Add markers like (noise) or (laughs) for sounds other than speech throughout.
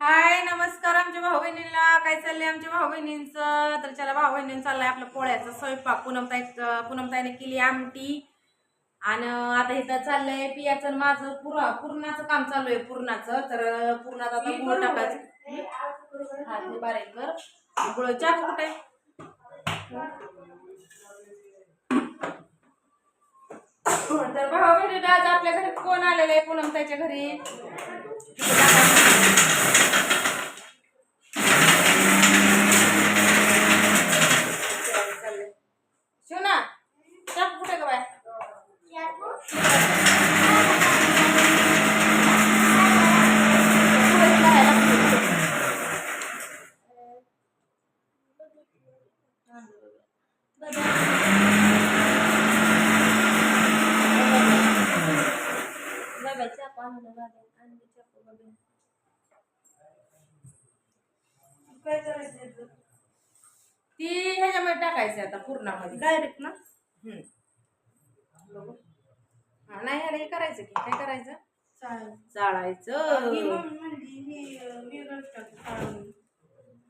हाय नमस्कार आमच्या भाऊ बहिणीला काय चाललंय आमच्या भाऊ बहिणींचं तर चला भाऊ बहिणींचं चाललंय आपलं पोळ्याचा स्वयंपाक. पूनमताई पूनमताईने केली आमटी. आणि आता इथं चाललंय पियाचं आणि माझं पुरा पूर्णाचं काम चालू आहे पूर्णाचं. तर पूर्णाचं आता गुळ टाकायचं. हा ते बारीक कर. गुळ चाकू कुठे? आहे? तर भाऊ बहिणी आज आपल्या घरी कोण आलेलं आहे? पूनमताईच्या घरी इथं टाकायचं. शिवना चाप कुठे ग बाय काय करायचं ती ह्याच्यामध्ये टाकायचं आता पूर्णामध्ये. डायरेक्ट ना? हम्म. बघू. हा नाही ह्याला हे करायचं की काय करायचं? चाळायचं.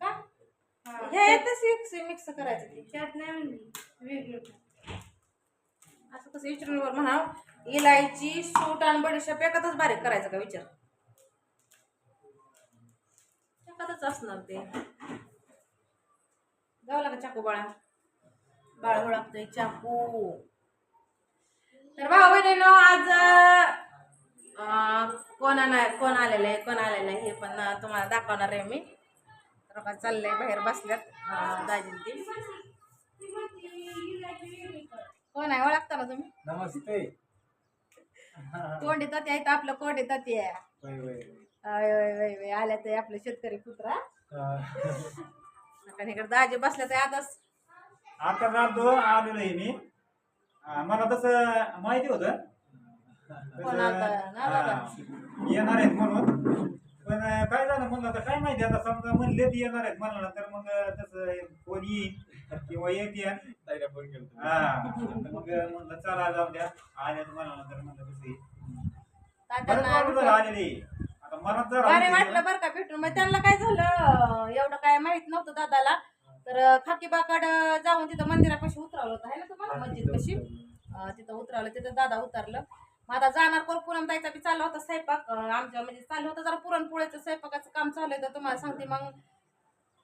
का? हे येतच मिक्स मिक्स करायचं ते त्यात नाही म्हणली वेगळं असं कसं विचारूनवर इलायची सूट आणि बडीशेप एकातच बारीक करायचं का विचार? एकातच असणार ते. जावं लागा चाकू बाळा. बाळ ओळखतोय चाकू. तर भाऊ बहिणीनो आज कोण कोण आलेलं आहे कोण आलेलं आहे हे पण तुम्हाला दाखवणार आहे मी. तर आता चाललंय बाहेर बसल्यात अं, दाजीन ती कोण आहे? ओळखता ना तुम्ही? नमस्ते. कोंडी ताती आहेत आपलं कोंडी ताती आहे आल्या ते आपले शेतकरी पुत्रा. अं, आणि इकडे दाजी बसल्या ते आताच. आता जातो आलेलो आहे मी. अं, मला तसं माहिती होतं. तसं, कोण आलतं? ना दादा? हां, येणार आहेत म्हणून. पण अं, काय झालं म्हणलं आता काय माहिती आता समजा म्हणले ती येणार आहेत म्हणलं तर मग तसं कोण येईल किंवा येते. हा मग म्हणलं चला जाऊ द्या. आले तर म्हणलं तर म्हणलं कसं येईल. बरं आलेली जर बरे वाटलं बरं का भेटून. मग त्यांना काय झालं? एवढं काय माहीत नव्हतं दादाला. तर खाकीबाकड जाऊन तिथं मंदिरापाशी उतरवलं होतं. है ना तुम्हाला? मस्जिद पाशी? तिथं उतरवलं. तिथं दादा उतरलं. मग आता जाणार कोण? पुरण द्यायचा बी चालला होता स्वयंपाक. आमच्या म्हणजे चाललं होतं जरा पुरणपोळीचं स्वयंपाकाचं काम चालू आहे तर तुम्हाला सांगते मग.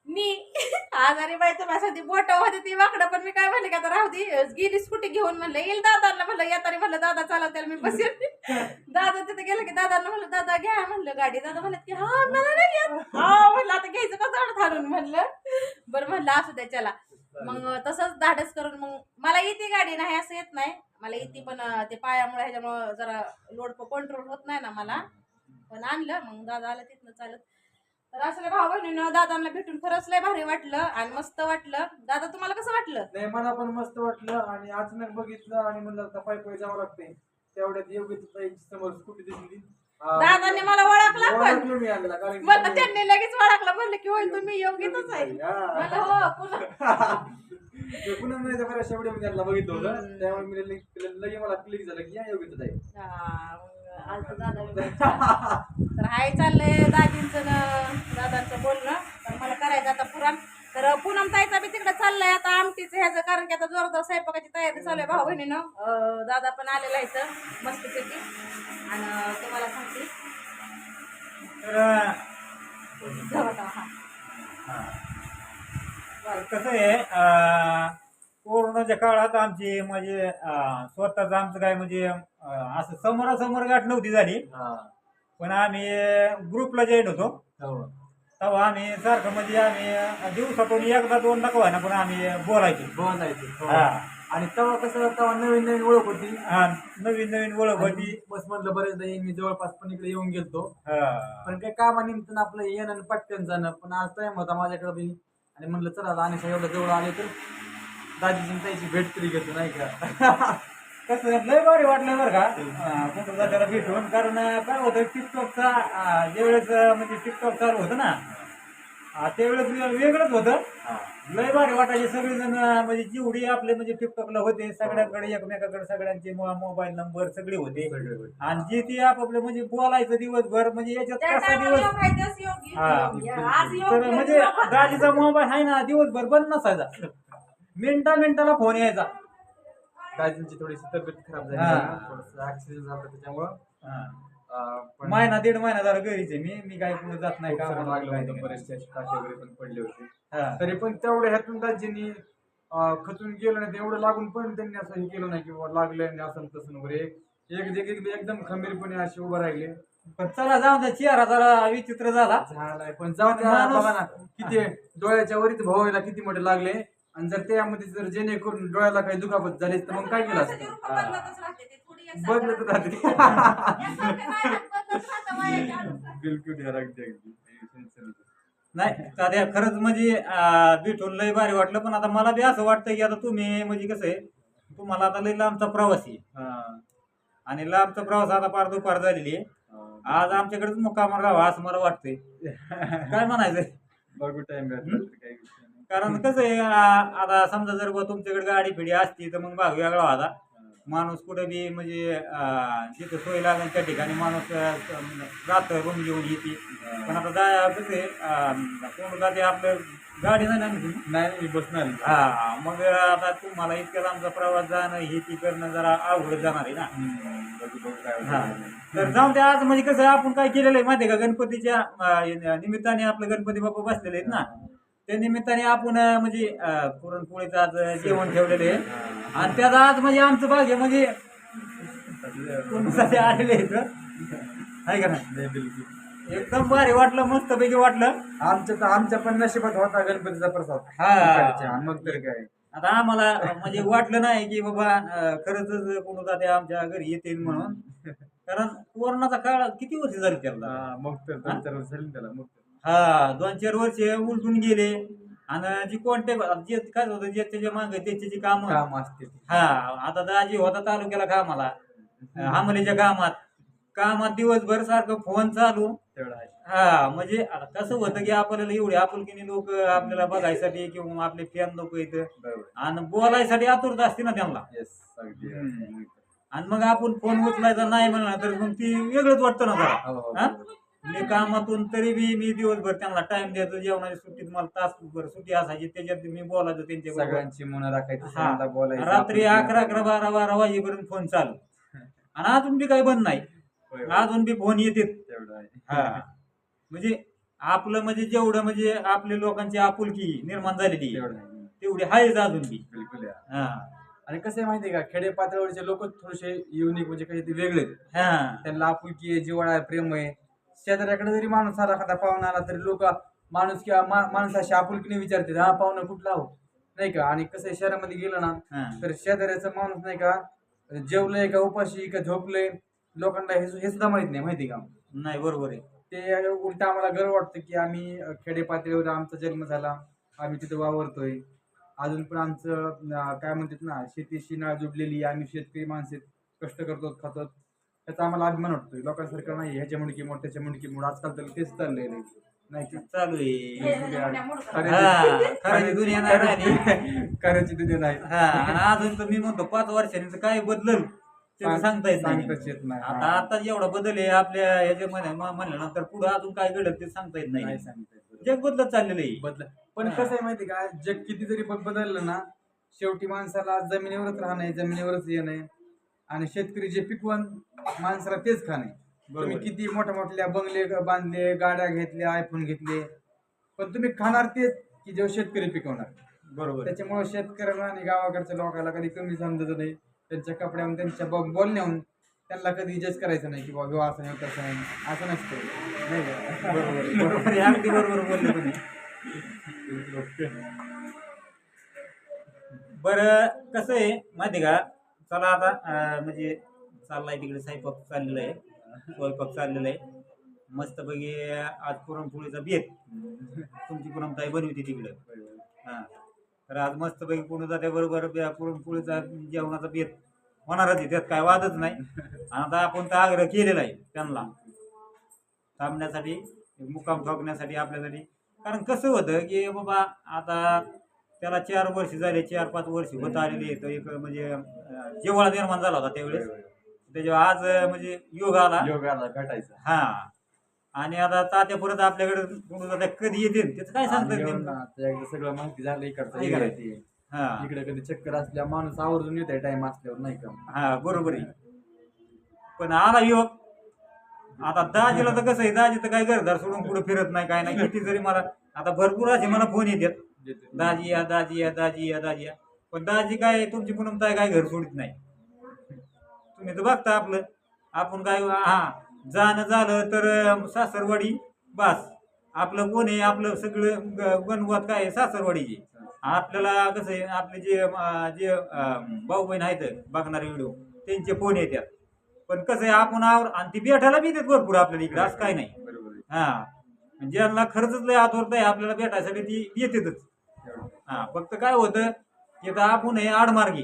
मी (laughs) आजारी बाई तुम्हाला सांगते बोट होती ती वाकडं. पण मी काय म्हणले का आता राहू दे. गेली स्कूटी घेऊन म्हणलं. येईल दादांना म्हणलं. येताना म्हणलं दादा चालव त्याला मी बसेल. (laughs) दादा तिथे गेलं की दादांना म्हणलं दादा घ्या म्हणलं गाडी. दादा म्हणलं की हा मला नाही येत. (laughs) हा म्हणलं आता घ्यायचं का झाड थारून म्हणलं. बरं म्हणलं असू द्या चला. मग तसंच धाडस करून मग मला येते गाडी नाही असं येत नाही. मला येते पण ते पायामुळे ह्याच्यामुळं जरा लोड कंट्रोल होत नाही ना मला. पण आणलं मग दादा आलं तिथनं चालत. तर असं भाऊ बहिणीनं दादांना भेटून खरंच लय भारी वाटलं आणि मस्त वाटलं. दादा तुम्हाला कसं वाटलं? नाही मला पण मस्त वाटलं आणि अचानक बघितलं आणि म्हणलं आता पाय पाय जावं लागते तेवढ्यात योग्य समोर स्कूटी दिसली. दादांनी मला ओळखला पण. ओळखलं मी आणला कारण की मला त्यांनी लगेच ओळखलं. म्हणलं की होय तुम्ही योग्यच आहे. म्हणलं हो पुन्हा. ते पुन्हा बऱ्याचशा मी त्यांना बघितलं होतं. त्यामुळे मी लगे लगे मला क्लिक झालं की या हा, मग आज तर दादा हाय चाललंय दाजींचं न दादांचं बोलणं तर मला करायचं आता पुराण तर पूनम ताईचा बी तिकडे चाललंय आता आमटीचं ह्याचं कारण की आता जोरदार स्वयंपाकाची तयारी चालू आहे भाऊ बहिणीनं. अं, दादा पण आलेला आहे इथं मस्तपैकी. आणि तुम्हाला सांगते. तर. कसं आहे कोरोनाच्या काळात आमची म्हणजे स्वतःच आमचं काय म्हणजे असं समोरासमोर गाठ नव्हती झाली. पण आम्ही ग्रुपला जॉईन होतो. हो. तेव्हा आम्ही सारखं म्हणजे आम्ही दिवसातून एकदा दोनदा का ना पण आम्ही बोलायचो. बोलायचं हो. आणि तेव्हा कसं तेव्हा नवीन नवीन ओळख होती. हा, नवीन नवीन ओळख होती. बस म्हटलं बरेचदा येईन मी जवळपास पण इकडे येऊन गेलतो. हा. पण काही कामानिमित्त आपलं येणं आणि पटकन जाणं पण आज टाइम होता माझ्याकडे बी. आणि म्हटलं चला आणि एवढं जवळ आले तर दाजीची त्याची भेट तरी घेतो नाही का? (laughs) कसं लय भारी वाटलं बरं का त्याला भेटून कारण काय होतं टिकटॉकचा ज्यावेळेस म्हणजे टिकटॉक चालू होतं ना त्यावेळेस वेगळंच होतं हा. लय भारी वाटायचे सगळेजण म्हणजे जेवढी आपले म्हणजे टिकटॉकला होते सगळ्यांकडे एकमेकाकडे सगळ्यांचे मोबाईल नंबर सगळे होते. आणि जे ते आपापले म्हणजे बोलायचं दिवसभर म्हणजे याच्यात कसा दिवस हा. तर म्हणजे. दाजीचा मोबाईल आहे ना दिवसभर बंद नसायचा मिनिटा मिनिटाला फोन यायचा दाजींची थोडीशी तब्येत खराब झाली हा. थोडस ऍक्सिडेंट झाला त्याच्यामुळं. अं, पण महिना दीड महिना झाला घरीच आहे मी. मी काही पुढे जात नाही खूप का लागलं होतं बरेचसे असे काटे वगैरे पण पडले होते. तरी पण तेवढ्या ह्यातून दाजींनी अं, खचून गेलं नाही एवढं लागून पण त्यांनी असं हे केलं नाही की बाबा लागलं आणि असं तसं वगैरे. एक एक- एक- एकदम खंबीरपणे असे उभं राहिले. पण चला जाऊ द्या. चेहरा जरा विचित्र झाला. झालाय पण जाऊ द्या माणूस- बघा ना किती डोळ्याच्या वरीत भावायला किती मोठे लागले. आणि जर त्यामध्ये जर जेणेकरून डोळ्याला काही दुखापत झाली तर मग काय केलं असतं? बदलत राहते. बिलकुल यार अगदी अगदी. नाही साध्या खरंच म्हणजे भेटून लय भारी वाटलं पण आता मला बी असं वाटतं की आता तुम्ही म्हणजे कसं आहे तुम्हाला आता लय लांबचा प्रवासी आहे. आणि लांबचा प्रवास आता पार दुपार झालेली आहे. आज आमच्याकडेच मुक्कामार राहावा असं मला वाटतंय. काय म्हणायचंय? बघू टाइम नाही. कारण कसं आहे आ- आता समजा जर बुवा तुमच्याकडे गाडी पिढी असती तर मग भाग वेगळा होता. माणूस कुठे बी म्हणजे अं, जिथं सोय लागेल त्या ठिकाणी माणूस राहतं रूम घेऊन येते. पण आता जा कसं आहे अं, कोण जाते आपलं गाडी नाही ना. नाही मी बसणार हा मग आता तुम्हाला इतक्या लांबचा प्रवास जाणं हे ती करणं जरा अवघड जाणार आहे ना. बघू बघू काय हा. होतं. तर जाऊन द्या आज म्हणजे कसं आहे, आपण काय केलेलं आहे माहिती आहे का? गणपतीच्या अं, निमित्ताने आपले गणपती बाप्पा बसलेले आहेत ना. त्या निमित्ताने आपण म्हणजे पुरणपोळीचं आज जेवण ठेवलेलं आहे. आणि त्याचा आज म्हणजे आमचं भाग्य म्हणजे तुमचं आलेले आहे का नाही? बिलकुल. एकदम भारी वाटलं मस्तपैकी वाटलं. आमच्या तर आमच्या पण नशिबात होता गणपतीचा प्रसाद. हा. मग तर काय? आता आम्हाला म्हणजे वाटलं नाही की बाबा खरंच कोण ते आमच्या घरी येतील म्हणून. कारण कोरोनाचा काळ किती वर्ष झाली त्याला? हा, मग तर झाली त्याला मग तर. हा दोन चार वर्ष उलटून गेले. आणि जी कॉन्टॅक्ट जे काय होतं जे त्याच्यामागे त्याची जी काम काम असते. हा आता दाजी होता तालुक्याला कामाला. हामलीच्या कामात. कामात दिवसभर सारखं फोन चालू. हा म्हणजे कसं होतं की आपल्याला एवढे आपुलकीने लोक आपल्याला बघायसाठी किंवा आपले फॅन लोक येतं बरोबर. आणि बोलायसाठी आतुरता असते ना त्यांना. आणि मग आपण फोन उचलायचा नाही म्हणलं तर मग ती वेगळंच वाटतं ना जरा. हो, हा? मी कामातून तरी बी मी दिवसभर त्यांना टाइम द्यायचो जेवणाच्या सुट्टीत मला तास भर सुट्टी असायची त्याच्यात मी बोलायचो त्यांच्या सगळ्यांची मन राखायची हा. सगळ्यांना बोलायचं रात्री आपण अकरा अकरा बारा बारा वाजेपर्यंत फोन चालू. आणि अजून बी काही बंद नाही. होय, होय. अजून बी फोन येतात. तेवढं आहे. हा. म्हणजे आपलं म्हणजे जेवढं म्हणजे आपल्या लोकांची आपुलकी निर्माण झालेली आहे, तेवढं आहे. तेवढी आहेच अजून बी. बिलकुल आहे. हा. आणि कसं आहे माहितीये का खेडे पातळीवरचे लोक थोडेसे युनिक म्हणजे काही ते वेगळे आहेत. हा. त्यांना आपुलकी आहे जिवाळा आहे प्रेम आहे. शेजाऱ्याकडे जरी माणूस आला खाता पाहुणा आला तरी लोक माणूस किंवा माणसाशी आपुलकीने विचारतात हा पाहुणा कुठला हो? नाही का? आणि कसं शहरामध्ये गेलं ना. तर शेजाऱ्याचा माणूस नाही का जेवलंय का उपाशी का झोपलंय लोकांना हे हे सुद्धा माहीत नाही माहिती का? नाही बरोबर आहे. ते उलट आम्हाला गर्व वाटतं की आम्ही खेडे पातळीवर आमचा जन्म झाला आम्ही तिथे वावरतोय. अजून पण आमचं काय म्हणतात ना शेतीशी नाळ जुडलेली आम्ही शेतकरी माणसे कष्ट करतो खातो. त्याचा आम्हाला अभिमान वाटतोय. लोकांसारखं नाही ह्याच्या मुडकी मोड त्याच्या मुडकी मोड. आजकाल तर तेच चाललंय रे. नाही चालू आहे. हा, दुनिया नाही राहिली. करायची दुनिया नाही. हा आणि अजून तर मी म्हणतो पाच वर्षांनी तर काय बदलल? ते सांगता येत नाही. सांगताच येत नाही. आता आता एवढा बदल आहे आपल्या ह्याच्यामध्ये म- म्हणल्यानंतर पुढे अजून काय घडत ते सांगता येत नाही. नाही सांगता येत. जग बदलत चाललेलं आहे. बदल पण हा. कसं आहे माहिती का? जग किती जरी ब- बदललं ना शेवटी माणसाला जमिनीवरच राहणं आहे जमिनीवरच येणं आहे. आणि शेतकरी जे पिकवण माणसाला तेच खाणं तुम्ही. किती मोठ्या मोठ्या बंगले बांधले गाड्या घेतल्या आयफोन घेतले पण तुम्ही खाणार तेच की जेव्हा शेतकरी पिकवणार बरोबर. त्याच्यामुळे शेतकऱ्यांना आणि गावाकडच्या लोकांना कधी कमी समजत नाही त्यांच्या कपड्याहून त्यांच्या बोलण्याहून त्यांना कधी जज करायचं नाही की बाबा असं नाही तसं नाही असं नसतं नाही? बरोबर. अगदी बोलले तुम्ही बरं कसं आहे माहिती का चला आता अं, म्हणजे चाललाय तिकडे स्वयंपाक चाललेला आहे. स्वयंपाक चाललेला आहे. मस्तपैकी आज पुरणपोळीचा बेत. तुमची पुरणताई बनवते तिकडे. हा. तर आज मस्तपैकी पुणे जाते बरोबर पुरणपोळीचा जेवणाचा बेत होणारच आहे. त्यात काय वादच नाही. आणि आता आपण तर आग्रह केलेला आहे त्यांना. थांबण्यासाठी मुक्काम ठोकण्यासाठी आपल्यासाठी. कारण कसं होतं की बाबा आता त्याला चार वर्ष झाले चार पाच वर्ष होत आलेली आहेत. एक म्हणजे अं, जेव्हा निर्माण झाला होता त्यावेळेस. त्याच्यावर आज म्हणजे योग आला. योगाला भेटायचं हा. आणि आता तात्या परत आपल्याकडे कधी येतील त्याचं काय सांगतात सगळं माहिती झालं इकडचं इकडे. इकडे ते. हा. इकडे कधी चक्कर असल्या माणूस आवर्जून येत टाइम असल्यावर नाही का? हा बरोबर आहे. पण आला योग. आता दाजीला तर कसं आहे दाजी तर काय घरदार सोडून पुढे फिरत नाही काय नाही. किती जरी मला आता भरपूर असे मला फोन येतात. दाजी या दाजी या दाजी या दाजी या पण दाजी काय तुमची पुनमताय काय घर सोडित नाही. तुम्ही तर बघता आपलं. आपण काय हा जाणं झालं तर सासरवाडी बास. आपलं कोण आहे आपलं सगळं गणवत काय आहे? सासरवाडीची आपल्याला कसं आहे आपले जे जे भाऊ बहीण आहेत बघणारे व्हिडिओ त्यांचे फोन येतात पण कसं आहे आपण आवर आणि ती भेटायला बी येतात भरपूर आपल्याला इकडे असं काय नाही. हा. ज्यांना खर्चच लय आतवरत आहे आपल्याला भेटायसाठी ती येतातच. हा फक्त काय होतं की आता आपण हे आडमार्गी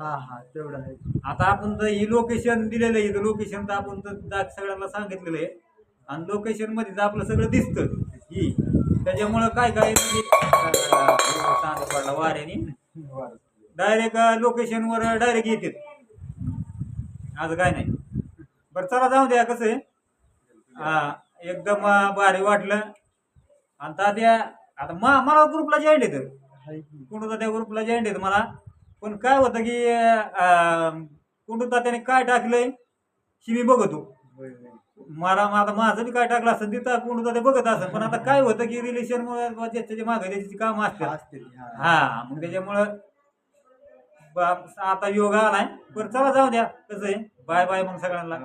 हा हा तेवढं आहे. आता आपण तर ही लोकेशन दिलेलं आहे लोकेशन तर आपण तर दा- सगळ्यांना सांगितलेलं आहे. आणि लोकेशनमध्ये तर आपलं सगळं दिसतं ही. त्याच्यामुळं काय काय म्हणजे अं, सांगा पडला वाऱ्याने. बरं. डायरेक्ट लोकेशनवर डायरेक्ट येतात. आज काय नाही. बरं चला जाऊ द्या कसं आहे? हा एकदम अं, भारी वाटलं. आणि तात्या आता मा मला ग्रुपला येतं आहे की. कुंडू त्या ग्रुपला जॉईंट येतं मला. पण काय होतं की कुंडू तात्याने काय टाकलंय ही मी बघतो. मला आता माझं बी काय टाकलं असतं तिथं कुंडू तात्या बघत असं पण आता काय होतं की रिलेशन मुळे ज्याच्या मागे त्याची कामं असते ती, हा. हा मग त्याच्यामुळं आता योगा आलाय. पण चला जाऊ द्या. कसं आहे? बाय बाय मग सगळ्यांना.